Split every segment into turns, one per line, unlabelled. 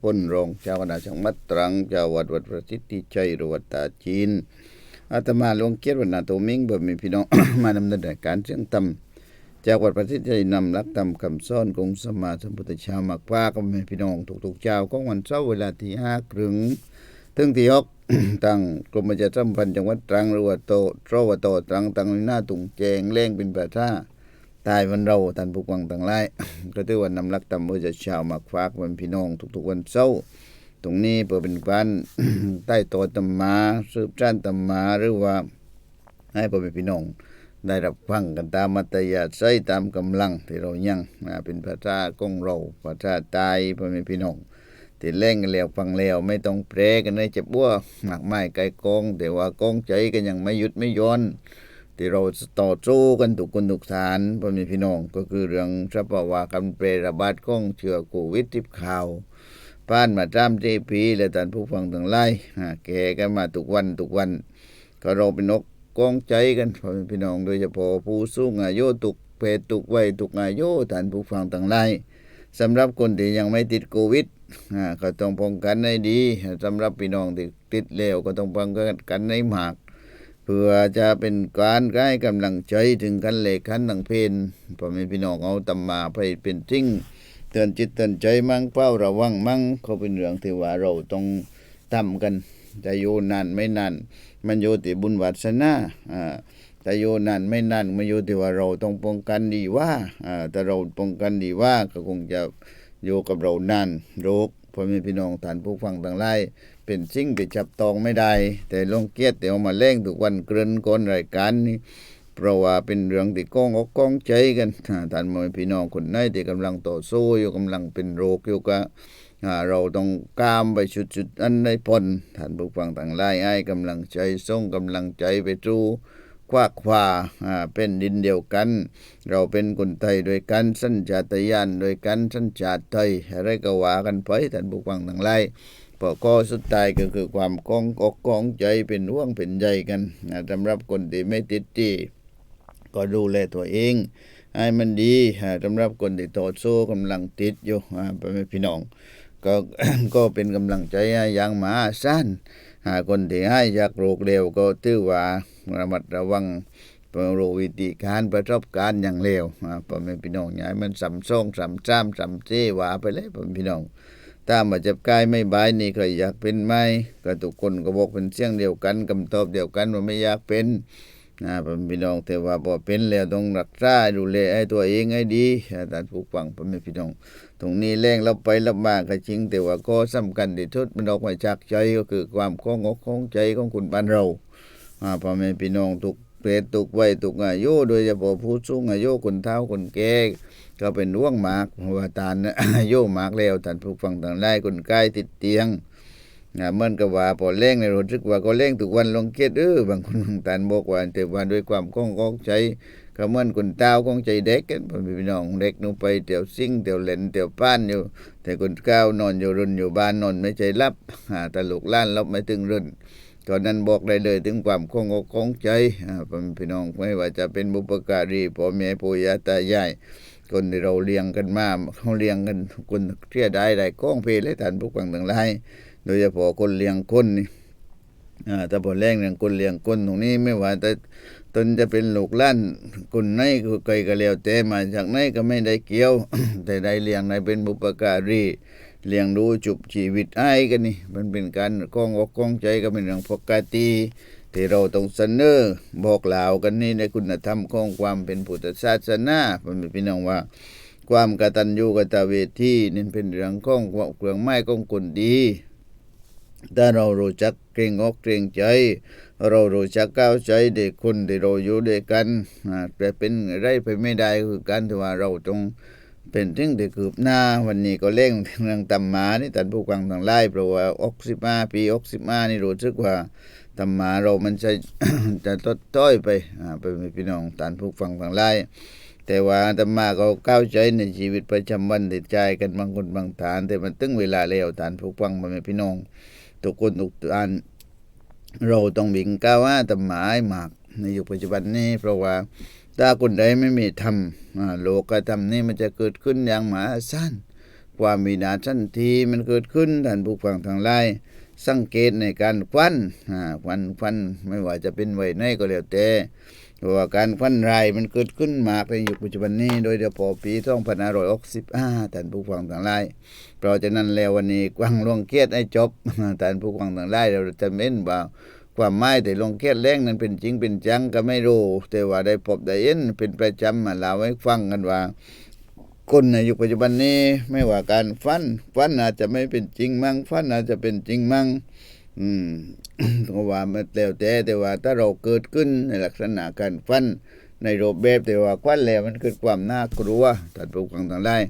พ้นรองเจ้าคณะจังหวัดตรังเจ้าวัดวัดประสิทธิชัยรวัดตาจีนอาตมาหลวงเกียรติวันนาโตมิงบ่มีพี่น้อง มาดำเนินรายการเสียงธรรมจากวัดประสิทธิชัยนำหลักธรรมคำสอนของสมมาสมพุทธเจ้ามักพาก็มีพี่น้องทุกๆเจ้าของวันเสาเวลาที่ห้าครึ่งถึงที่หกตั้งกรมประชาสัมพันธ์จังหวัดตรังหรือว่าโตโตวโตตรังตังหน้าตุงแจงเล่งเป็นประชา ตายวันเราท่านผู้ฟังทั้งหลายก็ถือว่านำรักตำมือจะชาวมักฝากวันพี่น้องทุกๆวันเสาร์ตรงนี้เพื่อเป็นการใต้โตตำมาสืบจ้านตำมาหรือว่าให้พ่อแม่พี่น้องได้รับฟังกันตามมัตยาใช้ตามกำลังที่เรายังนะเป็นภาษาของเราภาษาตายพ่อแม่พี่น้องที่เล่งกันแล้วฟังแล้วไม่ต้องแปรกันเลยจะบัวหมากไม้ไก่กอง แต่ว่ากองใจกันยังไม่หยุดไม่ย้อน ที่เราต่อสู้กันทุกคนทุกฐานพ่อแม่พี่น้องก็คือเรื่องสภาวะการแพร่ระบาดของเชื้อโควิดที่ข่าวผ่านมาตามที่ปีและท่านผู้ฟังทั้งหลายอ่าแก่กันมาทุกวันทุกวัน ก็เราเป็นนกกองใจกันพ่อแม่พี่น้อง โดยเฉพาะผู้สูงอายุตุกเพศตุกวัยตุกอายุท่านผู้ฟังทั้งหลายสำหรับคนที่ยังไม่ติดโควิดก็ต้องป้องกันให้ดีสำหรับพี่น้องที่ติดแล้วก็ต้องป้องกันให้มาก พื่อจะเป็นการให้กำลังใจถึงกันเลยขันทางเพนพ่อแม่พี่น้องเอาตำมาไปเป็นจริงเตือนจิตเตือนใจมั่งเป้าระวังมั่งเขาเป็นเรื่องที่ว่าเราต้องทำกันจะอยู่นานไม่นานมันอยู่ที่บุญวาสนาอ่าแต่อยู่นานไม่นานมันอยู่ที่ว่าเราต้องป้องกันดีว่าอ่าแต่เราป้องกันดีว่าก็คงจะอยู่กับเรานานโรค พ่อแม่พี่น้องท่านผู้ฟังต่างหลายเป็นสิ่งที่จับต้องไม่ได้ แต่ลงเกียรติเดี๋ยวมาเล่งทุกวันเกรินก้นรายการนี้เพราะว่าเป็นเรื่องที่ก้องอกก้องใจกันอ่าท่านมวยพี่น้องคนไหนที่กำลังต่อสู้อยู่กำลังเป็นโรคอยู่ก็เราต้องกามไปชุดจุดๆอันในพ้นท่านผู้ฟังต่างหลายให้กำลังใจส่งกำลังใจไปสู่ ควักคว้าอ่าเป็นดินเดียวกัน เราเป็นคนไทยด้วยกันสัญชาตญาณด้วยกันสัญชาติไทยอะไรก็ว่ากันไปท่านผู้ฟังทั้งหลายพอก็สุดท้ายก็คือความกองอกกองใจเป็นห่วงเป็นใยกันสำหรับคนที่ไม่ติดที่ก็ดูแลตัวเองให้มันดีสำหรับคนที่ต่อสู้กำลังติดอยู่อ่าพ่อแม่พี่น้อง ก็ก็เป็นกำลังใจอย่างมหาศาล หาคนที่ให้จากโรคเร็วก็ถือว่าระมัดระวังรู้วิธีการประสบการณ์อย่างเร็วพ่อแม่พี่น้องอย่าให้มันสำซ่องสำจ้ำสำเจหวาไปเลยพ่อแม่พี่น้องถ้ามาเจ็บกายไม่บายนี่ใครอยากเป็นไหมก็ทุกคนก็บอกเป็นเสียงเดียวกันคำตอบเดียวกันว่าไม่อยากเป็นนะผมพี่น้องแต่ว่าพอเป็นแล้วต้องรักษาดูแลให้ตัวเองให้ดีท่านผู้ฟังผมพี่น้อง ตรงนี้แรงเราไปเรามาก็จริง แต่ว่าก็สำคัญที่สุดมันออกมาจากใจก็คือความคล่องอกคล่องใจของคุณบ้านเราพ่อแม่พี่น้องทุกเพศทุกวัยทุกอายุโดยเฉพาะผู้สูงอายุคนเฒ่าคนแก่ก็เป็นร่วงหมากเพราะว่าตานอายุหมากแล้วท่านผู้ฟังต่างได้คนใกล้ติดเตียงเหมือนกับว่าพอเล่งในรู้สึกว่าก็เล่งทุกวันลงเกียดเออบางคนบางตานบอกว่าแต่ว่าด้วยความคล่องอกใจ ก็เหมือนคนเต้าของใจเด็กกันพ่อพี่น้องเด็กนูไปเตี่ยวซิ่งเตี่ยวเล่นเตี่ยวป้านอยู่ แต่คนเก้านอนอยู่รุนอยู่บ้านนอนไม่ใจรับอ่าแต่ลูกล้านรับไม่ถึงรุ่นตอนนั้นบอกได้เลยถึงความคงอกคงใจพ่อพี่น้องไม่ว่าจะเป็นบุปการีพ่อแม่ปู่ย่าตายายคนที่เราเลี้ยงกันมาเขาเลี้ยงกันคนเที่ยได้ได้ก้องเพลและท่านผู้ฟังทั้งหลายโดยเฉพาะคนเลี้ยงคนนี่แต่พอแรงเรื่องคนเลี้ยงคนตรงนี้ไม่ว่าแต่ ตนจะเป็นลูกล้านคนไหนก็ไกลก็แล้วแต่มาจากไหนก็ไม่ได้เกี่ยว แต่ได้เลี้ยงได้เป็นบุปการีเลี้ยงดูจุบชีวิตไอ้กันนี่ มันเป็นการกองอกกองใจก็เป็นเรื่องปกติที่เราต้องเสนอบอกกล่าวกันนี่ในคุณธรรมของความเป็นพุทธศาสนาผมพี่น้องว่า ความกตัญญูกตเวทีนี่เป็นเรื่องของเครื่องไม้ของคนดี ถ้าเรารู้จักเกรงอกเกรงใจ เรารู้จักก้าวใจเด็กคนที่เราอยู่ด้วยกันแต่เป็นไรไปไม่ได้คือการที่ว่าเราต้องเป็นถึงที่คืบหน้าวันนี้ก็เร่งเรื่องตำหมานี่ท่านผู้ฟังทางไล่เพราะว่าอกสิบห้าปีอกสิบห้านี่รู้สึกว่าธรรมาเรามันจะจะตดต้อยไปไปพี่น้องท่านผู้ฟังทางไลน์แต่ว่าธรรมาก็เข้าใจในชีวิตประจำวันติดใจกันบางคนบางฐาน แต่มันตึงเวลาแล้วท่านผู้ฟังมาเป็นพี่น้องทุกคนทุกท่าน เราต้องวิ่งก้าวหน้าธรรมายหมากในยุคปัจจุบันนี้ เพราะว่าถ้าคนใดไม่มีธรรมโลกธรรมนี่มันจะเกิดขึ้นอย่างหมาสั้นความมีนาทันทีมันเกิดขึ้นท่านผู้ฟังทางไลน์สังเกตในการควันควันควันไม่ว่าจะเป็นไว้ในก็แล้วแต่ เพราะว่าการควันไรมันเกิดขึ้นมากในยุคปัจจุบันนี้ โดยเฉพาะปี2565ท่านผู้ฟังทั้งหลายเพราะฉะนั้นแล้ววันนี้กวางลงเกียรติให้จบท่านผู้ฟังทั้งหลายเราจะเม้นว่าความหมายแต่ลงเกียรติแรงนั้นเป็นจริงเป็นจังก็ไม่รู้แต่ว่าได้พบได้เห็นเป็นประจำมาเล่าให้ฟังกันว่าคนในยุคปัจจุบันนี้ไม่ว่าการฟันฟันอาจจะไม่เป็นจริงมั่งฟันอาจจะเป็นจริงมั่ง อืมก็ว่ามันแล้วแต่แต่ว่าถ้าเราเกิดขึ้นในลักษณะการฟันในรูปแบบแต่ว่าควันแล้วมันเกิดความน่ากลัวท่านผู้ฟังทั้งหลาย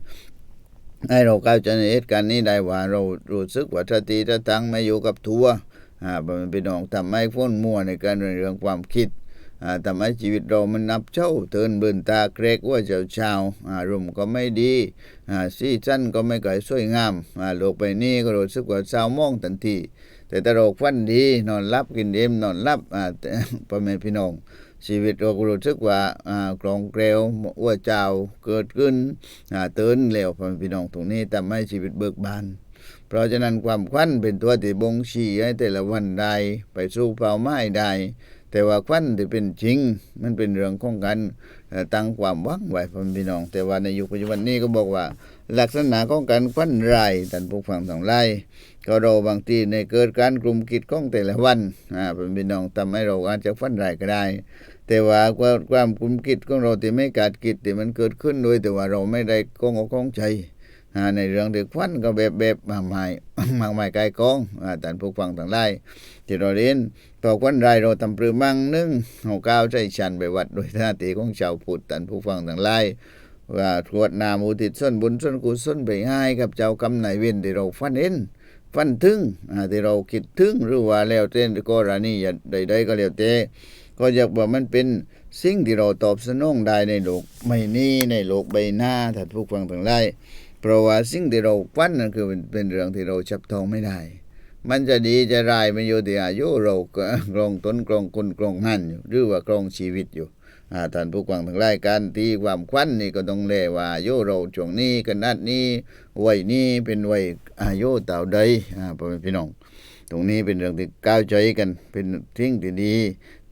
ให้เราเข้าใจในเหตุการณ์นี้ได้ว่าเรารู้สึกว่าสติสตังไม่อยู่กับทัวอ่ามันเป็นน้องทำให้ฟุ้นมัวในการเรื่องความคิดอ่าทำให้ชีวิตเรามันนับเช่าเตือนเบืนตาเกรกว่าเจ้าชาวอารมณ์ก็ไม่ดีอ่าซีซั่นก็ไม่ก่อยสวยงามอ่าโลกใบนี้ก็รู้สึกว่าเศร้ามองทันที แต่ถ้าเราฟันดีนอนรับกินเอ็มนอนรับอ่าพ่อแม่พี่น้องชีวิตเราก็รู้สึกว่ากรองเกลียวว่าเจ้าเกิดขึ้นเตือนแล้วพ่อแม่พี่น้องตรงนี้ทำให้ชีวิตเบิกบาน เพราะฉะนั้นความควันเป็นตัวที่บ่งชี้ให้แต่ละวันได้ไปสู่เป้าหมายได้แต่ว่าควันที่เป็นจริง มันเป็นเรื่องของการตั้งความหวังไว้พ่อแม่พี่น้อง แต่ว่าในยุคปัจจุบันนี้ก็บอกว่า ลักษณะของการควันไรท่านผู้ฟังทั้งหลาย ก็เราบางทีในเกิดการกลุ่มกิจของแต่ละวันอ่าพ่อแม่พี่น้องทำให้เราอาจจะควันไรก็ได้ แต่ว่าความกลุ่มกิจของเราที่ไม่ขาดกิจที่มันเกิดขึ้นโดยแต่ว่าเราไม่ได้กองอกกองใจอ่าในเรื่องเด็กควันก็แบบแบบมากมายมากมายกายกองอ่าท่ผู้ฟังทั้งหลายที่เราเรียนต่อควันไรเราทำปรือมั่งนึ่งเอาก้าวใจชันไปวัดโดยท่าทีของชาวพุทธท่ผู้ฟังทั้งหลายว่าตรวจนามอุทิส่วนบุญส่วนกุศลไปให้กับเจ้ากรรมนายเวรที่เราฟันเห็น ฟันถึงอ่าที่เราคิดถึงหรือว่าแล้วเต้นก็รณีใดๆก็แล้วแต่ก็อยากว่ามันเป็นสิ่งที่เราตอบสนองได้ในโลกไม่นี้ในโลกใบหน้าท่านผู้ฟังทั้งหลายเพราะว่าสิ่งที่เราฟันนั่นคือเป็นเรื่องที่เราจับต้องไม่ได้ มันจะดีจะร้ายมันอยู่ที่อายุเรากรองตนกรองคนกรองหันอยู่หรือว่ากรองชีวิตอยู่อ่าท่านผู้ฟังทั้งหลายการตีความควันนี่ก็ต้องเลว่าอายุเราช่วงนี้ขนาดนี้วัยนี้เป็นวัยอายุเต่าใดอ่าพ่อแม่พี่น้อง ตรงนี้เป็นเรื่องที่ก้าวใจกันเป็นทิ้งที่ดี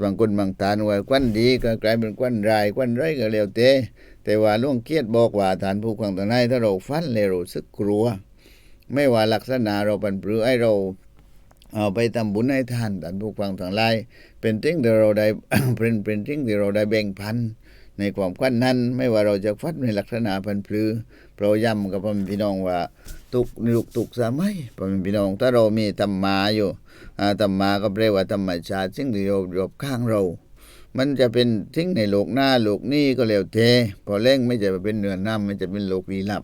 บางคนบางตานว่าควันดีก็กลายเป็นควันร้ายควันร้ายก็แล้วแต่แต่ว่าหลวงเกียรติบอกว่าฐานผู้ฟังทั้งหลายถ้าเราฟันแล้วรู้สึกกลัว ไม่ว่าลักษณะเราเป็นปรือให้เราเอาไปทำบุญให้ท่านท่านผู้ฟังทั้งหลายเป็นทิ้งที่เราได้เป็นเป็นทิ้งที่เราได้แบ่งพันในความควันนั้น ไม่ว่าเราจะฟัดในลักษณะพันปลือ เราย้ำกับพ่อแม่พี่น้องว่า ทุกลุกทุกสมัยพ่อแม่พี่น้องถ้าเรามีธรรมาอยู่ธรรมาก็แปลว่าธรรมชาติสิ่งที่เรารอบข้างเรา มันจะเป็นทิ้งในโลกหน้าโลกนี้ก็แล้วเทพอเร่งไม่จะเป็นเนื้อน้ำมันจะเป็นโลกลี้ลับ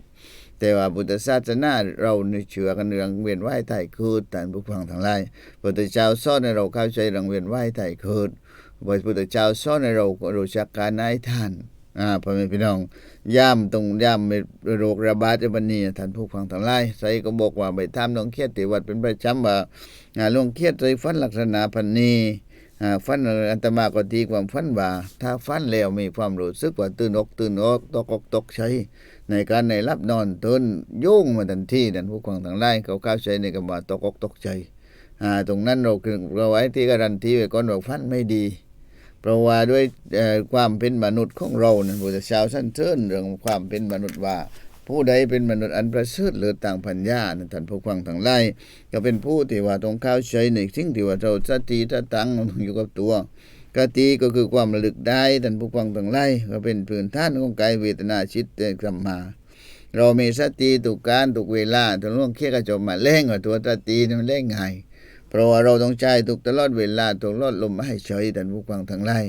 แต่ว่าพุทธศาสนาเราเชื่อกันเรื่องเวียนว่ายไถ่คืนท่านผู้ฟังทั้งหลายพุทธเจ้าสอนให้เราเข้าใจเรื่องเวียนว่ายไถ่คืนพระพุทธเจ้าสอนให้เรารู้จักการนายท่านอ่าพ่อแม่พี่น้อง ย่ำตรงย่ำโรคระบาดในบันนี้ท่านผู้ฟังทั้งหลายใส่ก็บอกว่าไปทำหลวงเครียดที่วัดเป็นประจำว่าอาหลวงเครียดใส่ฟันลักษณะพันนี้ฟันอันตมาก็ตีความฟันว่า ถ้าฟันแล้วมีความรู้สึกว่าตื่นอกตื่นอกตกอกตกใจในการในรับนอนตื่นยุ่งมาทันทีดันผู้ฟังทั้งหลายเขาเข้าใจในคำว่าตกอกตกใจตรงนั้นเราคือเราไว้ที่การันตีไว้ก่อนว่าฟันไม่ดี เพราะว่าด้วยความเป็นมนุษย์ของเรานั้นพุทธเจ้าสั้นเชิญเรื่องความเป็นมนุษย์ว่า ผู้ใดเป็นมนุษย์อันประเสริฐหรือต่างพัญญานั้นท่านผู้ฟังทั้งหลายก็เป็นผู้ที่ว่าต้องเข้าใจในสิ่งที่ว่าเราสติตัต้องอยู่กับตัวกติก็คือความระลึกได้ท่านผู้ฟังทั้งหลายก็เป็นพื้นฐานของกายเวทนาจิตแต่กรรมมาเรามีสติทุกการทุกเวลาถึงล่วงเคียกระจบมาเล่งว่าตัวสตินี่มันเล่งไง เพราะว่าเราต้องใจทุกตลอดเวลาตลอดลมให้เฉยท่านผู้ฟังทั้งหลาย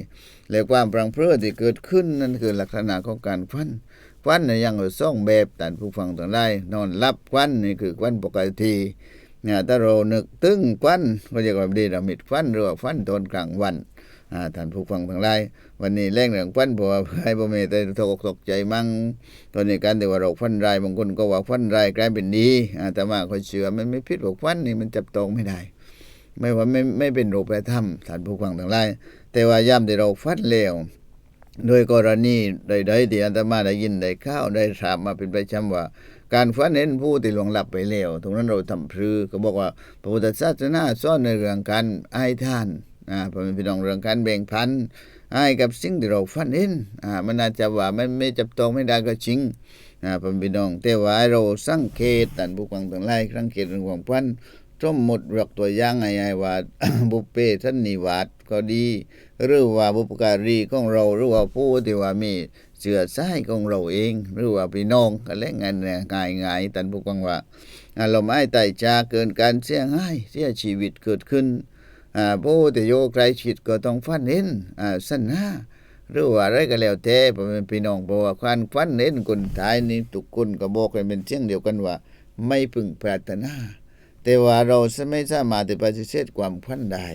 และความปรังเพลิดที่เกิดขึ้นนั่นคือลักษณะของการควันควันเนี่ยยังอยู่องแบบท่านผู้ฟังทั้งหลายนอนรับควันนี่คือควันปกติเนี่ยถ้าเรานึกตึงควันก็จะว่าดีรามิดควันหรือว่าควันตอนกลางวันอ่าท่านผู้ฟังทั้งหลาย วันนี้แรงเรื่องควันเพราะว่าให้บ่มีแต่ตกอกตกใจมั่งตอนนี้การที่ว่าเราควันรายบางคนก็ว่าควันรายกลายเป็นดีอาตมาคอยเชื่อมันไม่ผิดว่าควันนี่มันจับต้องไม่ได้ ไม่ว่าไม่ไม่เป็นโรคประทํท่านผู้ฟังทั้งหลายแต่ว่าย่ำที่เราฟันแล้วโดยกรณีใดๆที่อาตมาได้ยินได้ข้าวได้ทราบมาเป็นประจำว่า การฝันเห็นผู้ที่หลวงหลับไปแล้วตรงนั้นเราทำพรือก็บอกว่าพระพุทธศาสนาสอนในเรื่องการให้ท่านอ่าพระพี่น้องเรื่องการแบ่งปัน ให้กับสิ่งที่เราฝันเห็นอ่ามันอาจจะว่ามันไม่จับต้องไม่ได้ก็จริงอ่าพี่น้อง แต่ว่าเราสังเกตตันผู้ฟังทั้งหลายสังเกตเรื่องของฝันสมมติยกตัวอย่างไงว่าบุพเพสันนิวาสก็ดี หรือว่าบุปการีของเราหรือว่าผู้ที่ว่ามีเสือสายของเราเอง หรือว่าพี่น้องก็เล่นงานเนี่ยง่ายง่ายตันผู้ฟังว่าอารมณ์ไอ้ไตจาเกินการเสียหายเสียชีวิตเกิดขึ้น ผู้ที่โยใกล้ชิดก็ต้องฟันเห็นอ่าสัญหาหรือว่าอะไรก็แล้วแต่พ่อแม่พี่น้องเพราะว่าการฟันเห็นคนตายนี่ทุกคนก็บอกกันเป็นเสียงเดียวกันว่า ไม่พึงปรารถนา แต่ว่าเราไม่สามารถที่ปฏิเสธความพันได้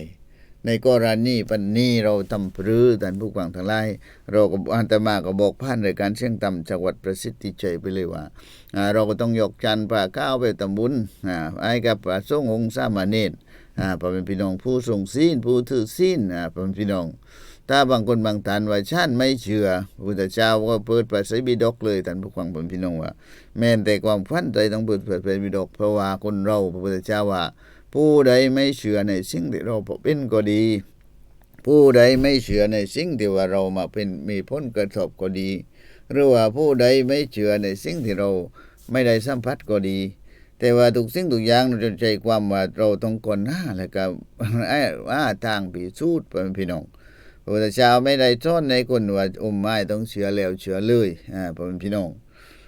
ในกรณีปันนี้เราทำพรือท่านผู้ฟังทั้งหลายเราก็อันตมาก็บอกผ่านรายการเชียงต่ำจังหวัดประสิทธิชัยไปเลยว่าอ่าเราก็ต้องยกจันทร์ป่าก้าวไปตำบุญอ่าให้กับพระสงฆ์องค์สามเณร อ่าพระเป็นพี่น้องผู้ทรงศีลผู้ถือศีลอ่าพระเป็นพี่น้อง ถ้าบางคนบางท่านว่าฉันไม่เชื่อพระพุทธเจ้าก็เปิดพระไตรปิฎกเลยท่านผู้ฟังผมพี่น้องว่า แม้แต่ความฝันใจต้องเปิดพระไตรปิฎกเพราะว่าคนเราพระพุทธเจ้าว่า ผู้ใดไม่เชื่อในสิ่งที่เราเป็นก็ดี ผู้ใดไม่เชื่อในสิ่งที่ว่าเรามาเป็นมีผลกระทบก็ดี หรือว่าผู้ใดไม่เชื่อในสิ่งที่เราไม่ได้สัมผัสก็ดี แต่ว่าทุกสิ่งทุกอย่างเราจะใจความว่าเราต้องก่อนหน้าแล้วก็ว่าทางพิสูจน์เป็นพี่น้องพระพุทธเจ้าไม่ได้สอนในคนว่าอมไม้ต้องเชื่อแล้วเชื่อเลยอ่าเป็นพี่น้อง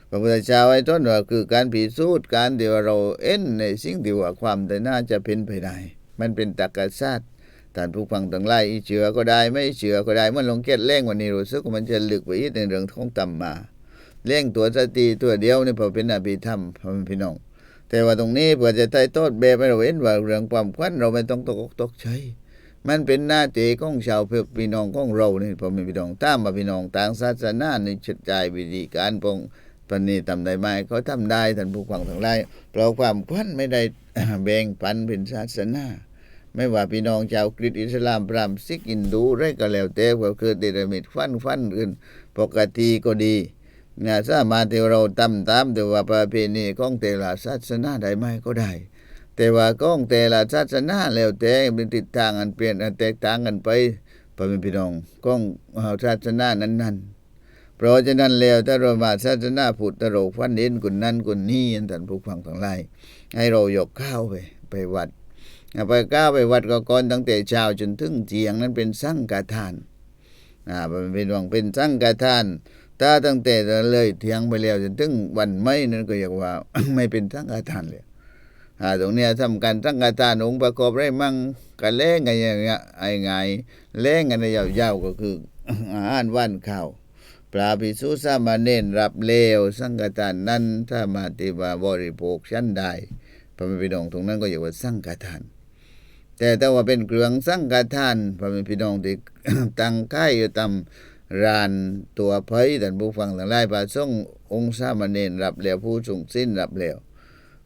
พระพุทธเจ้าไอ้ต้นว่าคือการพิสูจน์การที่ว่าเราเอ็นในสิ่งที่ว่าความแต่น่าจะเป็นไปได้ มันเป็นตรรกศาสตร์ท่านผู้ฟังทั้งหลายเชื่อก็ได้ไม่เชื่อก็ได้มื่อลงเก็ดเล่งวันนี้รู้สึกว่ามันจะลึกไปอีกในเรื่องของต่ำมาเล่งตัวสติตัวเดียวนี่พอเป็นอภิธรรมพอเป็นพี่น้อง แต่ว่าตรงนี้เพื่อจะไต่โทษแบบให้เราเห็นว่าเรื่องความควันเราไม่ต้องตกอกตกใจมันเป็นหน้าที่ของชาวเพื่อพี่น้องของเรานี่พอเป็นพี่น้องตามมาพี่น้องต่างศาสนาในชัดใจวิธีการปองปานนี้ทำได้ไหมเขาทำได้ท่านผู้ฟังทั้งหลายเพราะความควันไม่ได้แบ่งปันเป็นศาสนาไม่ว่าพี่น้องชาวคริสต์อิสลามพรามซิกอินดูไรก็แล้วแต่ก็คือเดรมิดฟันฟันอื่นปกติก็ดี นะสามารถที่เราทำตามแต่ว่าประเพณีของแต่ละศาสนาได้ไหมก็ได้ แต่ว่าของแต่ละศาสนาแล้วแต่เป็นติดทางกันเปลี่ยนแตกต่างกันไปพ่อแม่พี่น้องของศาสนานั้นๆ เพราะฉะนั้นแล้วถ้าเรามาศาสนาพุทธเราฟันเห็นคนนั้นคนนี้อันท่านผู้ฟังทั้งหลายให้เรายกข้าวไปไปวัดไปก้าวไปวัดก็ก่อนตั้งแต่เช้าจนถึงเที่ยงนั้นเป็นสังฆทานอ่าเป็นวังเป็นสังฆทาน ถ้าตั้งแต่เลยเที่ยงไปแล้วจนถึงวันไม่นั้นก็อยากว่า ไม่เป็นสังฆทานเลยอ่าตรงเนี้ยทำการสังฆทานองค์ประกอบได้มั่งกันเล่งกันอย่างเงี้ยไอ้ไงเล่งกันยาวๆก็คืออาหารว่านข้าวพระภิกษุสามาเณรรับเลวสังฆทานนั้นถ้ามาติว่าบริโภคชั้นใดพระม่พี่น้องตรงนั้นก็เรียกว่าสังฆทาน แต่ถ้าว่าเป็นเครื่องสังฆทานพระม่พี่น้องที่ตั้งค่ายอยู่ตาม รานตัวเผยท่านผู้ฟังทั้งหลายพระสงฆ์องค์สามเณรรับแล้วผู้สูงสิ้นรับแล้ว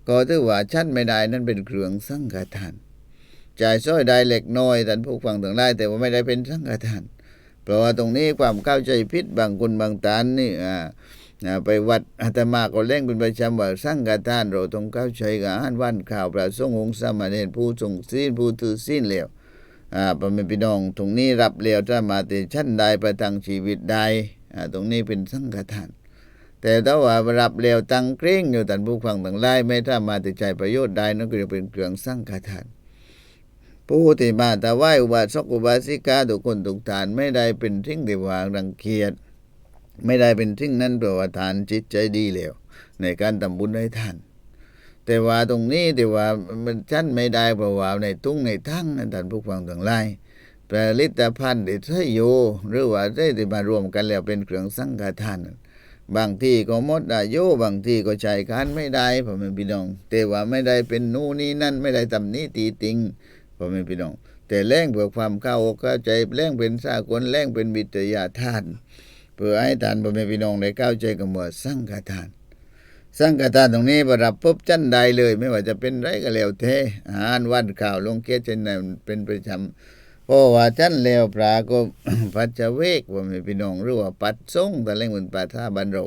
ก็ถือว่าชั้นไม่ได้นั่นเป็นเครื่องสังฆทานจ่ายซ้อยได้เล็กน้อยท่านผู้ฟังทั้งหลายแต่ว่าไม่ได้เป็นสังฆทาน เพราะว่าตรงนี้ความเข้าใจผิดบางคนบางตานนี่อ่าไปวัดอาตมาก็เล่งเป็นประจำว่าสร้างกาทานเราต้องเข้าใจกับอาหารวันข่าวพระสงฆ์องค์สามเณรผู้ทรงศีลผู้ถือศีลแล้ว อ่าพ่อแม่พี่น้องตรงนี้รับแล้วถ้ามาติชั้นใดประทังชีวิตใดอ่าตรงนี้เป็นสังฆทาน แต่ถ้าว่ารับแล้วตั้งเกร่งอยู่ท่านผู้ฟังต่างหลายไม่ถ้ามาติใจประโยชน์ใดนั่นก็จะเป็นเครื่องสังฆทานผู้ที่มาถวายอุบาสกอุบาสิกาทุกคนทุกฐานไม่ได้เป็นทิ้งที่วางรังเกียจไม่ได้เป็นทิ้งนั้นเพราะว่าทานจิตใจดีแล้วในการทำบุญให้ท่าน แต่ว่าตรงนี้ที่ว่ามันชั้นไม่ได้เพราะว่าในตุ้งในทั้งนั้นท่านผู้ฟังทั้งหลายผลิตภัณฑ์ที่ใช้อยู่หรือว่าได้ที่มารวมกันแล้วเป็นเครื่องสังฆทานบางที่ก็มดอายุบางที่ก็ใช้การไม่ได้พ่อแม่พี่น้อง แต่ว่าไม่ได้เป็นนู่นนี่นั่นไม่ได้ทำนี้ตีติงพ่อแม่พี่น้อง แต่แรงเพื่อความเข้าอกเข้าใจแรงเป็นสากลแรงเป็นวิทยาทาน เพื่อให้ทานพ่อแม่พี่น้องได้เข้าใจกับหมวดสังฆทาน สังฆทานตรงนี้ประดับปุ๊บจันใดเลย ไม่ว่าจะเป็นไรก็แล้วเทอาหารวันข่าวลงเกียรตินนเป็นประจำเพราะว่าจันแล้วปลาก็ปัจจเวกพ่อแม่พี่น้องหรือว่าปัดส่งแต่เร่งเป็นปลาท่าบันเรา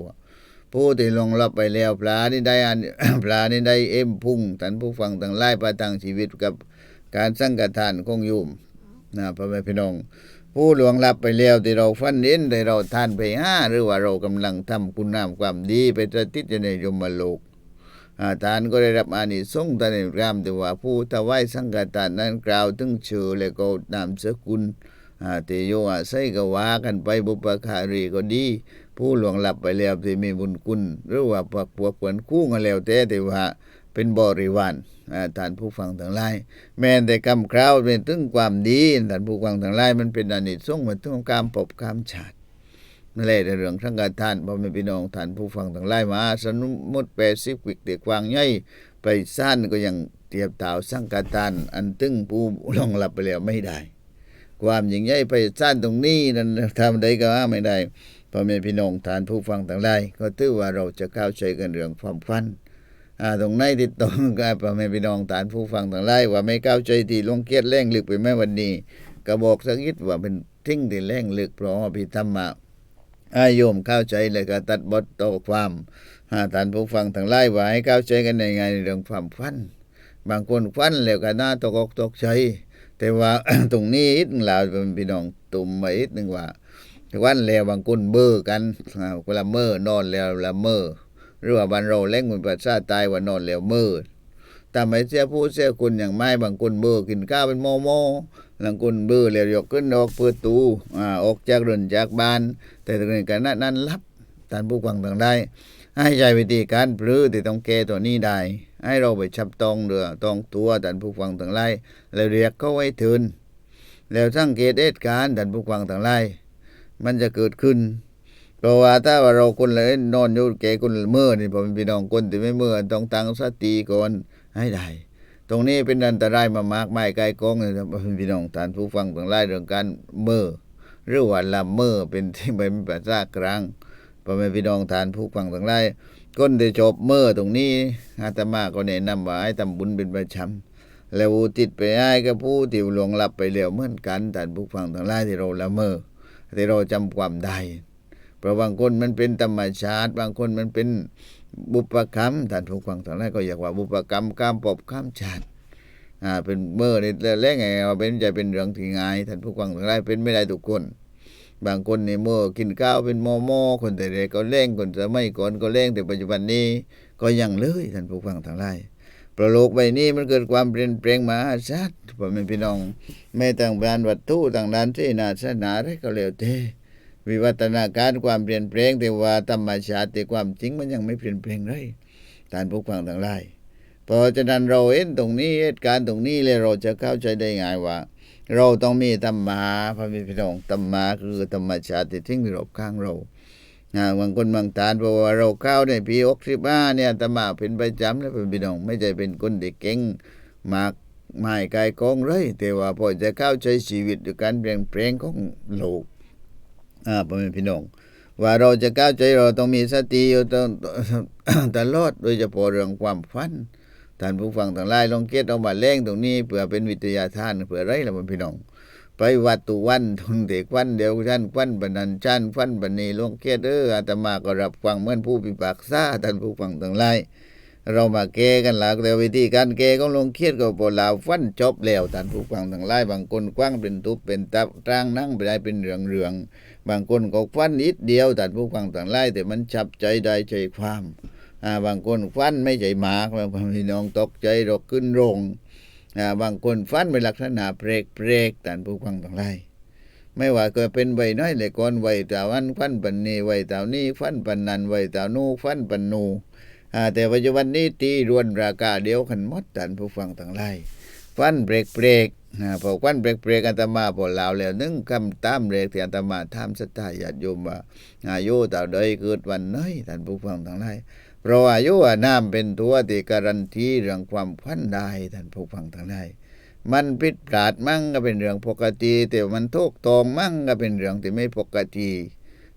ผู้ที่ลงรับไปแล้วปลานี่ได้อันปลานี่ได้เอ็มพุ่งท่านผู้ฟังทั้งหลายประทังชีวิตกับการสังฆทานคงยู่มนะพ่อแม่พี่น้อง ผู้หลวงรับไปแล้วที่เราฟันเน้นได้เราทานไปห้าหรือว่าเรากำลังทำคุณงามความดีไปสถิตอยู่ในยมโลกอาทานก็ได้รับอานิสงส์ตานในรามแต่ว่าผู้ถวายสังฆทานนั้นกล่าวถึงชื่อและก็นามสกุลอาเตโยอาศัยก็ว่ากันไปบุปการีก็ดี ผู้หลวงหลับไปแล้วที่มีบุญคุณ หรือว่าพวกพวกเพื่อนคู่กันแล้วแต่แต่ว่าเป็นบริวาร ท่านผู้ฟังทั้งหลาย แม้แต่กำคราวเป็นถึงความดีท่านผู้ฟังทั้งหลายมันเป็นอนิสงส์มันถึงการปบการชาตินั่นแหละเรื่องทั้งการท่านพ่อแม่พี่น้องท่านผู้ฟังทั้งหลายมาสนุมุดแปดสิบวิกเด็กวางใหญ่ไปสั้นก็ยังเทียบเท่าสังกัดทานอันตึงผู้ลงหลับไปแล้วไม่ได้ ความยิ่งใหญ่ไปสั้นตรงนี้นั้นทำได้ก็ไม่ได้พ่อแม่พี่น้องท่านผู้ฟังทั้งหลายก็ถือว่าเราจะเข้าใจกันเรื่องความฝัน ตรงไหนที่ตรงกับพ่อแม่พี่น้องฐานผู้ฟังทั้งหลายว่าไม่เข้าใจที่ลงเกียรติแรงลึกไปแม่วันนี้ก็บอกสักนิดว่าเป็นทิ้งที่แรงลึกเพราะว่าพิธรรมะอาโยมเข้าใจเลยก็ตัดบทต่อความอาฐานผู้ฟังทั้งหลายว่าให้เข้าใจกันในไงในเรื่องความฝัน บางคนฝันแล้วก็น่าตกอกตกใจ แต่ว่าตรงนี้อีกหนึ่งลาวเป็นพี่น้องตุ่มมาอีกหนึ่งว่าวันแล้วบางคนเบ้อกันอาเวลาเมื่อนอนแล้วเวละเมื่อ หรือว่าบ้านเราเล่งมันประชาตายว่านอนแล้วมืดแต่ไม่เสียผู้เสียคุณอย่างไม่บางคนเบื่อกินข้าวเป็นโมโมบางคนเบื่อแล้วยกขึ้นออกเปิดตูอ่าออกจากเรือนจากบ้าน แต่ตรงนี้กันนั้นรับท่านผู้ฟังต่างได้ ให้ใช้วิธีการปรือที่ต้องแก้ตัวนี้ได้ ให้เราไปชับตองเรือตองตัวท่านผู้ฟังต่างไล่แล้วเรียกเขาไว้ถึนแล้วสังเกตเหตุการณ์ท่านผู้ฟังต่างไล่มันจะเกิดขึ้น เพราะว่าถ้าว่าเราคนเลยนอนอยู่แก่คนเมื่อนี่ผมพี่น้องคนที่ไม่เมื่อต้องตั้งสติก่อนให้ได้ตรงนี้เป็นอันตรายมามากไม่ไกลกองเลยครับพี่น้องท่านผู้ฟังต่างไล่เรื่องการเมื่อหรือว่าละเมื่อเป็นที่เป็นภาษากลางพ่อแม่พี่น้องท่านผู้ฟังต่างไล่คนที่จบเมื่อตรงนี้อาตมาก็แนะนำว่าให้ทำบุญเป็นประจำแล้วอุติดไปให้กับผู้ที่หลวงหลับไปแล้วเหมือนกันท่านผู้ฟังทั้งหลายที่เราละเมอที่เราจำความได้ เพราะบางคนมันเป็นธรรมชาติ บางคนมันเป็นบุปกรรมท่านผู้ฟังทั้งหลายก็อยากว่าบุปกรรมกามปอบข้ามชาติอ่าเป็นเมื่อนี่แล้วไงเอาเป็นจะเป็นเรื่องที่ง่ายท่านผู้ฟังทั้งหลายเป็นไม่ได้ทุกคน บางคนในเมื่อกินข้าวเป็นโมโมคนแต่เด็กก็เล่งคนสมัยก่อนก็เล่งแต่ปัจจุบันนี้ก็ยังเลยท่านผู้ฟังทั้งหลายประโลกใบนี้มันเกิดความเปลี่ยนแปลงมหาศาลพ่อแม่พี่น้องแม้ต่างด้านวัตถุต่างด้านที่นาศาสนาอะไรก็แล้วแต่ วิวัฒนาการความเปลี่ยนแปลงแต่ว่าธรรมชาติแต่ความจริงมันยังไม่เปลี่ยนแปลงเลยท่านผู้ฟังทั้งหลายเพราะฉะนั้นเราเห็นตรงนี้เหตุการณ์ตรงนี้เลยเราจะเข้าใจได้ง่ายว่า เราต้องมีธรรมะพระพี่น้องธรรมะคือธรรมชาติที่ทิ้งรอบข้างเราบางคนบางทานเพราะว่าเราเข้าในปีหกสิบห้าเนี่ยธรรมะเป็นประจำแล้วเป็นพี่น้องไม่ใช่เป็นคนเด็กเก่งมากไม่กายกองเลยแต่ว่าพอจะเข้าใจชีวิตด้วยการเปลี่ยนแปลงของโลก อ่าพ่อแม่พี่น้องว่าเราจะก้าวใจเราต้องมีสติอยู่ตลอดตลอดโดยเฉพาะเรื่องความฝันท่านผู้ฟังทั้งหลายลองเก็ตเอามาแรงตรงนี้เพื่อเป็นวิทยาทานเพื่อไรล่ะพี่น้อง ไปวัดตุวันทุนเด็กวันเดียวท่านวันบันนันชันฟันบันนีลงเกตเอออาตมาก็รับฟังเหมือนผู้พิพากษาท่านผู้ฟังทั้งหลายเรามาแก้กันหลักแต่วิธีการแก้ของลงเครียดก็พอลาวฟันจบแล้วท่านผู้ฟังทั้งหลายบางคนกว้างเป็นทุบเป็นตับร่างนั่งไปได้เป็นเรืองเรือง บางคนก็ฟันนิดเดียวท่ผู้ฟังทั้งหลายแต่มันจับใจได้ใจความอ่าบางคนฟันไม่ใจหมากบางพี่น้องตกใจรกขึ้นรงอ่าบางคนฟันเป็นลักษณะเปรกเปรกท่ผู้ฟังทั้งหลายไม่ว่าเกิดเป็นใบน้อยเลยก่อนใบตาวันฟันปันนีใบตานี้ฟันปันนันใบตานูฟันปันนูอ่าแต่ปัจจุบันนี้ตีรวนราคาเดียวกันมดท่านผู้ฟังทั้งหลายฟันเบรกเบรก อ่าพอฟันเบรกเบรกอาตมาพอลาวแล้วนึ่งคำตามเรกที่อาตมาทำสตาญาติโยมว่าอายุต่าใดเกิดวันน้อยท่านผู้ฟังทั้งหลายเพราะอายุน้ำเป็นตัวที่การันตีเรื่องความพันได้ท่านผู้ฟังทั้งหลายมันผิดพลาดมั่งก็เป็นเรื่องปกติ แต่มันทุกตองมั่งก็เป็นเรื่องที่ไม่ปกติ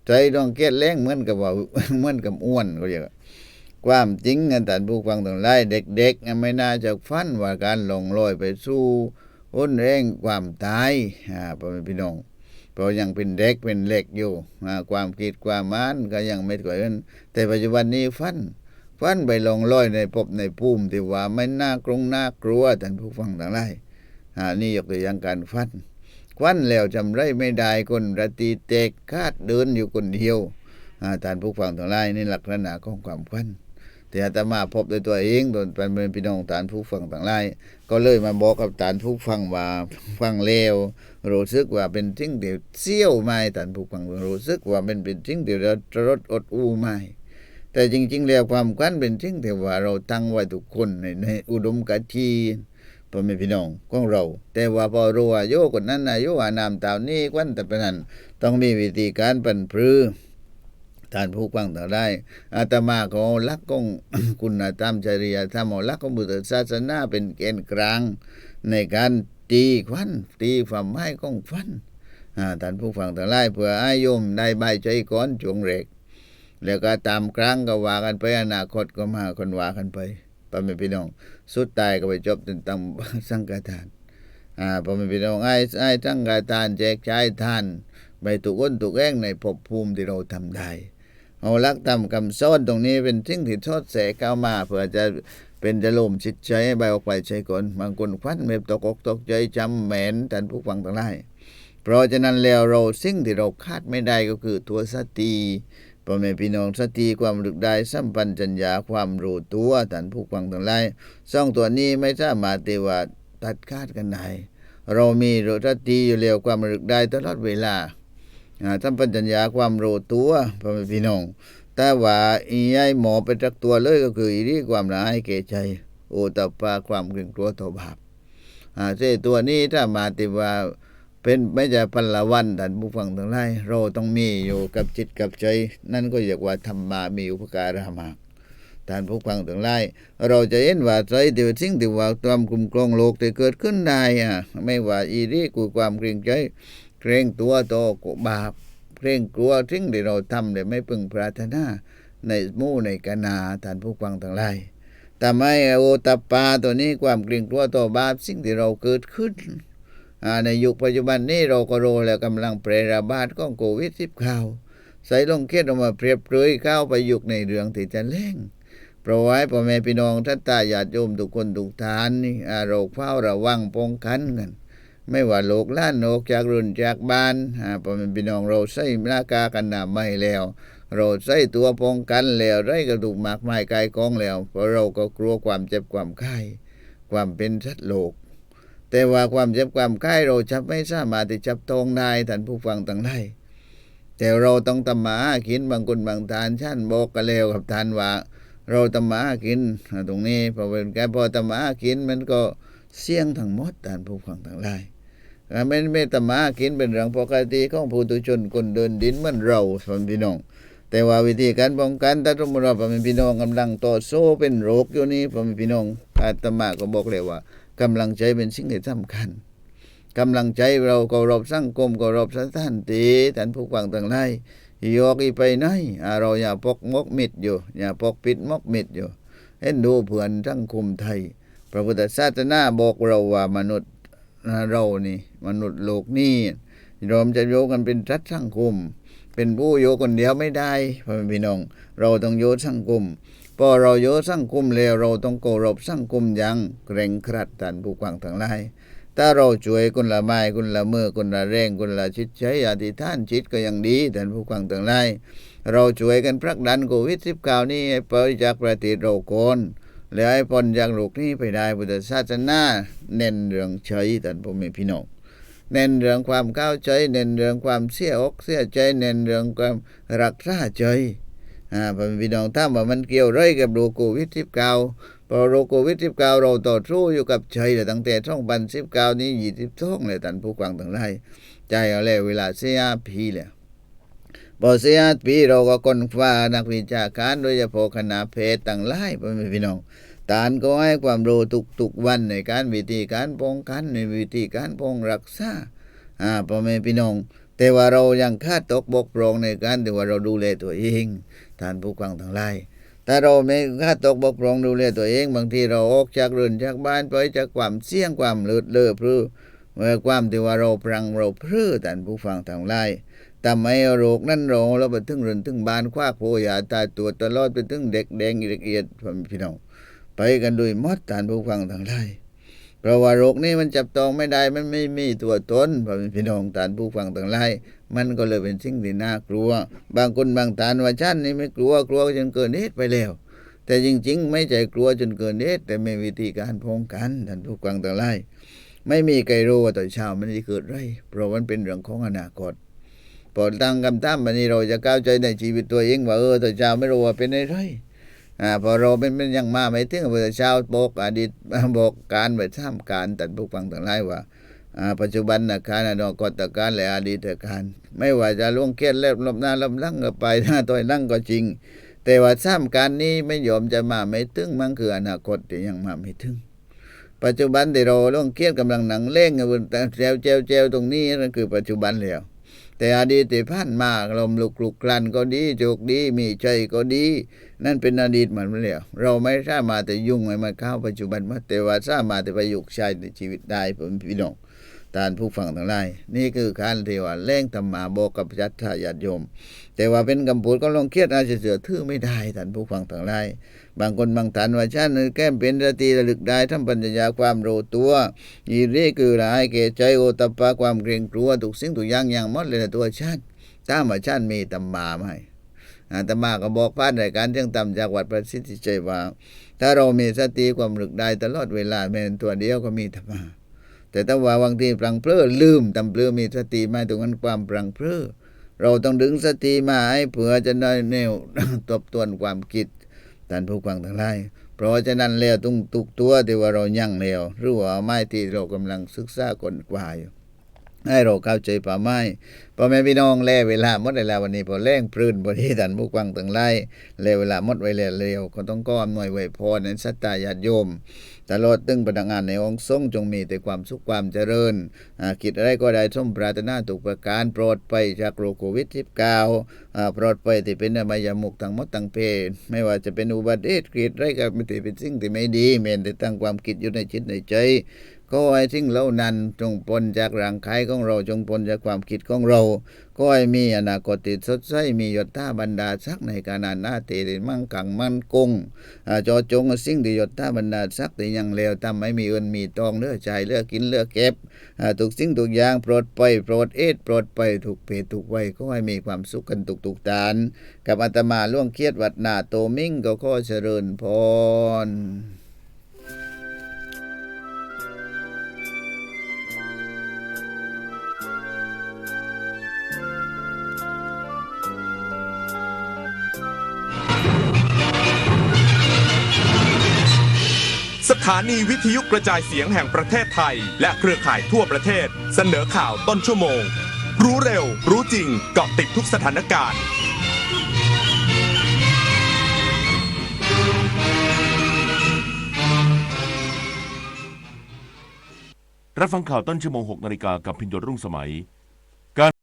ใจต้องเกลียดแรงเหมือนกับว่าเหมือนกับอ้วนก็อย่างความจริงกันแต่านผู้ฟังทั้งหลายเด็กๆไม่น่าจะฟันว่าการลงลอยไปสู่ อ้นแรงความตายอ่าพ่อแม่พี่น้องเพราะยังเป็นเด็กเป็นเล็กอยู่อ่าความคิดความอ่านก็ยังไม่เกิดแต่ปัจจุบันนี้ฟันฟันไปลงลอยในภพในภูมิที่ว่าไม่น่ากรงน่ากลัวท่านผู้ฟังทั้งหลายอ่านี่ยกตัวอย่างการฟันควันแล้วจำไรไม่ได้คนระตีเตกคาดเดินอยู่คนเดียวอ่าท่านผู้ฟังทั้งหลายนี่ลักษณะของความควันแต่อาตมาพบด้วยตัวเองโดนเป็นพี่น้องท่านผู้ฟังทั้งหลาย ก็เลยมาบอกกับท่านผู้ฟังว่าฟังแล้วรู้สึกว่าเป็นทิ้งเดียวเสี้ยวไม่ท่านผู้ฟังรู้สึกว่าเป็นเป็นทิ้งเดียวรถอดอู้ไม่แต่จริง ๆ แล้วความควันเป็นทิ้งแต่ว่าเราตั้งไว้ทุกคนในในอุดมกทีพ่อแม่พี่น้องของเรา แต่ว่าพอรู้ว่าโยคนนั้นนะโยอานามตาวนี้ควันแต่เป็นนั้นต้องมีวิธีการปันพรือ ท่านผู้ฟังต่างได้อาตมาก็เอาลักของคุณธรรมจริยธรรมเอาลักของบุตรศาสนาเป็นเกณฑ์กลาง ในการตีควันตีความหมายของฟันอ่าท่านผู้ฟังต่างได้เพื่อให้โยมได้ใบใจก่อนจวงเรก แล้วก็ตามครั้งก็ว่ากันไปอนาคตก็มาคนว่ากันไปพ่อแม่พี่น้อง สุดตายก็ไปจบจนตำสังฆทานอ่าพ่อแม่พี่น้องไอ้ไอ้สังฆทานแจกจ่ายทานไปตุกอ้นตุกแองในภพภูมิที่เราทำได้ เอาลักทำคำสอนตรงนี้เป็นสิ่งที่ทอดแสเข้ามาเพื่อจะเป็นจะลมจิตใจให้ใบออกไปใช้ก่อนบางคนควันเม็บตกอกตกใจจำแหมนท่านผู้ฟังทั้งหลายเพราะฉะนั้นแล้วเราสิ่งที่เราคาดไม่ได้ก็คือตัวสติพ่อแม่พี่น้องสติความรึกได้สัมพันจัญญาความรู้ตัวท่านผู้ฟังทั้งหลายสองตัวนี้ไม่สามารถที่ว่าตัดขาดกันได้เรามีรสติอยู่แล้วความรึกได้ตลอดเวลา อ่าสัมพันธ์จัญญาความรู้ตัวพ่อแม่พี่น้องแต่ว่าอีไอ้หมอไปจักตัวเลยก็คืออีนี่ความละอายแก่ใจโอตปาความเกรงกลัวต่อบาปอ่าเจ้ตัวนี้ถ้ามาติว่าเป็นไม่ใช่พันละวันท่านผู้ฟังทั้งหลายเราต้องมีอยู่กับจิตกับใจ นั่นก็เรียกว่าธรรมามีอุปการะมากท่านผู้ฟังทั้งหลายเราจะเห็นว่าใจเดียวสิ่งที่ว่าความคุมครองโลกที่เกิดขึ้นได้อะไม่ว่าอีรีกูความเกรงใจ เกรงตัวโตกบาปเกรงกลัวสิ่งที่เราทำเลยไม่พึงปรารถนาในมู่ในกนาท่านผู้ฟังทั้งหลายแต่ไม่โอตปาตัวนี้ความเกรงกลัวต่อบาปสิ่งที่เราเกิดขึ้นในยุคปัจจุบันนี้เราก็รู้แล้วกำลังแพร่ระบาดของโควิดสิบเก้าใส่ลงเครียดออกมาเปรียบเปรยเข้าไปยุคในเรื่องที่จะเล่งเพราะไว้พ่อแม่พี่น้องท่านตาญาติโยมทุกคนทุกทานนี่เราเฝ้าระวังป้องกันกัน ไม่ว่าโลกล้านโลกจากรุ่นจากบ้านอ่าพ่อแม่พี่น้องเราใส่หน้ากากันหนาไม่แล้ว เราใส่ตัวป้องกันแล้วไรก็ถูกหมากไม้กายกองแล้ว เพราะเราก็กลัวความเจ็บความไข้ความเป็นชัดโลก แต่ว่าความเจ็บความไข้เราจับไม่สามารถที่จับตองได้ท่านผู้ฟังต่างได้แต่เราต้องทำมาหากินบางคนบางทานชั้นบอกกันแล้วกับทานว่า เราทำมาหากินตรงนี้พอเป็นแก่พอทำมาหากินมันก็เสี่ยงทั้งหมดท่านผู้ฟังต่างได้ ไม่ไม่ทำมาหากินเป็นเรื่องปกติของผู้ตุชนคนเดินดินเหมือนเราสมพี่น้อง แต่ว่าวิธีการป้องกันถ้าสมมติว่าพ่อแม่พี่น้องกำลังต่อสู้เป็นโรคอยู่นี้พ่อแม่พี่น้องอาตมาก็บอกเลยว่ากำลังใจเป็นสิ่งที่สำคัญกำลังใจเราเคารพสังคมเคารพสถานที่ท่านผู้ฟังต่างหลายยกอีไปไหนเราอย่าปกมกมิดอยู่ อย่าปกปิดมกมิดอยู่เห็นดูเพื่อนสังคมไทย พระพุทธศาสนาบอกเราว่ามนุษย์ เรานี่มนุษย์โลกนี้เราจะโยกันเป็นรัฐสังคม เป็นผู้โยคนเดียวไม่ได้พ่อพี่น้อง เราต้องโยสังคมพอเราโยสังคมแล้วเราต้องเคารพสังคมอย่างเกรงครัดท่านผู้ฟังทั้งหลายถ้าเราช่วยคนละไม้คนละมือคนละแรงคนละชิดใช้อธิษฐานจิตก็ยังดีท่านผู้ฟังทั้งหลายเราช่วยกันผลักดันโควิด19นี้ไปจากประเทศเราก่อน แล้วให้พ้นจากโรคนี้ไปได้พุทธศาสนาเน้นเรื่องเฉยท่านพ่อแม่พี่น้องเน้นเรื่องความเข้าใจเน้นเรื่องความเสียอกเสียใจเน้นเรื่องความรักษาใจอ่าพ่อแม่พี่น้องถ้ามว่ามันเกี่ยวไรกับโรคโควิดสิบเก้าพอโรคโควิดสิบเก้าเราต่อสู้อยู่กับใจแต่ตั้งแต่ช่องปันสิบเก้านี้ยี่สิบช่องเลยท่านผู้ฟังทั้งหลายใจเอาแล้วเวลาเสียพีแล้วพอเสียพีเราก็ค้นคว้านักวิชาการโดยเฉพาะคณะเพศต่างหลายพ่อแม่พี่น้อง ตานก็ให้ความรู้ทุกๆวันในการวิธีการป้องกันในวิธีการป้องรักษาอ่าพ่อแม่พี่น้อง แต่ว่าเรายังขาดตกบกพร่องในการที่ว่าเราดูแลตัวเองท่านผู้ฟังทั้งหลายถ้าเราไม่ขาดตกบกพร่องดูแลตัวเอง บางทีเราออกจากเรือนจากบ้านไปจากความเสี่ยงความเลือดเลือะพรือเมื่อความที่ว่าเราพรังเราพรื้ท่านผู้ฟังทางไลน์ทำให้โรคนั่นโรแล้วไปถึงเรือนถึงบ้านคว้าโพยาตายตัวตลอดไปถึงเด็กแดงละเอียดพี่น้อง ไปกันโดยหมดท่านผู้ฟังทางไลน์เพราะว่าโรคนี้มันจับต้องไม่ได้มันไม่มีตัวตนพ่อพี่น้องท่านผู้ฟังทางไลน์มันก็เลยเป็นสิ่งที่น่ากลัว บางคนบางท่านว่าฉันนี่ไม่กลัวกลัวจนเกินเหตุไปแล้ว แต่จริง ๆ ไม่ใจกลัวจนเกินเหตุแต่ไม่วิธีการป้องกันท่านผู้ฟังทั้งหลายไม่มีใครรู้ว่าต่อเช้ามันจะเกิดไร เพราะมันเป็นเรื่องของอนาคตพอตั้งคำถามวันนี้เราจะก้าวใจในชีวิตตัวเองว่าเออต่อเช้าไม่รู้ว่าเป็นอะไร อ่าพอเราเป็นเป็นอยังมาไม่ถึงว่าต่อนเช้าบอกอดีตบอกการไปทำการท่านผู้ฟังทั้งหลายว่าอ่าปัจจุบันนะการอนาคตการและอดีตการไม่ว่าจะล่วงเกียรแล้วลบหน้าลบลังก็ไปหน้าตัวหลังก็จริง แต่ว่าสามการนี้ไม่ยอมจะมาไม่ถึงมันคืออนาคตที่ยังมาไม่ถึงปัจจุบันที่เราล่วงเกียรกำลังหนังเล่งกันบนแจวแจวแจวตรงนี้นั่นคือปัจจุบันแล้ว แต่อดีตผ่านมาลมลุกลุกกลันก็ดีโจกดีมีใจก็ดี นั่นเป็นอดีตเหมันแล้วเราไม่สามารถจะยุ่งให้มันเข้าปัจจุบันมาแต่ว่าสามารถจะประยุกต์ใช้ในชีวิตได้ผมพี่น้องท่านผู้ฟังทั้งหลายนี่คือการที่ว่าเล่งธรรมาบอกกับยัตถาญาติโยม แต่ว่าเป็นคำพูดก็ลองเครียดอาจจะเสือถือไม่ได้ท่านผู้ฟังทั้งหลาย บางคนบางท่านว่าฉันแก้มเป็นสติระลึกได้ทำปัญญาความรู้ตัวอีเรีคือหลายเกใจโอตปปาความเกรงกลัวทุกสิ่งทุกย่างอย่างมดเลยนะตัวฉันถ้ามาฉันมีตำมาไหมอาตมาก็บอกผ่านรายการเที่ยงต่ำจากวัดประสิทธิชัยว่า ถ้าเรามีสติความระลึกได้ตลอดเวลาแม้นตัวเดียวก็มีธรรมาแต่ถ้าว่าบางทีปลังเพลอลืมตำเพลอมีสติไม่ตรงนั้นความปลังเพลอเราต้องดึงสติมาให้เผื่อจะได้แนวทบทวนความคิด ท่านผู้ฟังทั้งหลายเพราะฉะนั้นแล้วต้องตุกตัวที่ว่าเรายั่งแล้วหรือว่าไม่ที่เรากำลังศึกษาคนกว่าอยู่ ให้เราเข้าใจป่าไม้พ่อแม่พี่น้องแล่เวลาหมดเวลาวันนี้พอแรงพรื่นบริท่านผู้ฟังทั้งหลายแล่เวลาหมดไว้แล้วเร็วก็ต้องก็อำนวยไว้พรในสัตตาญาติโยมตลอดตึงพนักงานในองค์ทรงจงมีแต่ความสุขความเจริญอ่าคิดอะไรก็ได้สมปรารถนาทุกประการปลอดไปจากโรคโควิด -19 อ่าปลอดไปที่เป็นอบายมุกทั้งหมดทั้งเพศไม่ว่าจะเป็นอุบัติเหตุกิดอะไรก็ไม่ถือเป็นสิ่งที่ไม่ดีแม้แต่ตั้งความคิดอยู่ในจิตในใจ ก็ให้สิ่งเหล่านั้นจงพ้นจากร่างกายของเราจงพ้นจากความคิดของเรา ก็ให้มีอนาคตที่สดใสมียศท่าบรรดาศักในการงานหน้าที่ที่มั่งคั่งมั่นคงอ่าจอจงสิ่งที่ยศท่าบรรดาศักดิ์ที่ยังเลวทำให้มีเงินมีทองเลือกใจเลือกกินเลือกเก็บอ่าทุกสิ่งทุกอย่างโปรดไปโปรดเอดโปรดไปถูกเพศถูกไว้ก็ให้มีความสุขกันทุกๆทานกับอาตมาล่วงเครียดวัดหนาโตมิ่งก็ข้อเจริญพร
ถานีวิทยุกระจายเสียงแห่งประเทศไทย และเครือข่ายทั่วประเทศ เสนอข่าวต้นชั่วโมง รู้เร็ว รู้จริงเกาะติดทุกสถานการณ์
รับฟังข่าวต้นชั่วโมง 6 นาฬิกากับพินโยรุ่งสมัย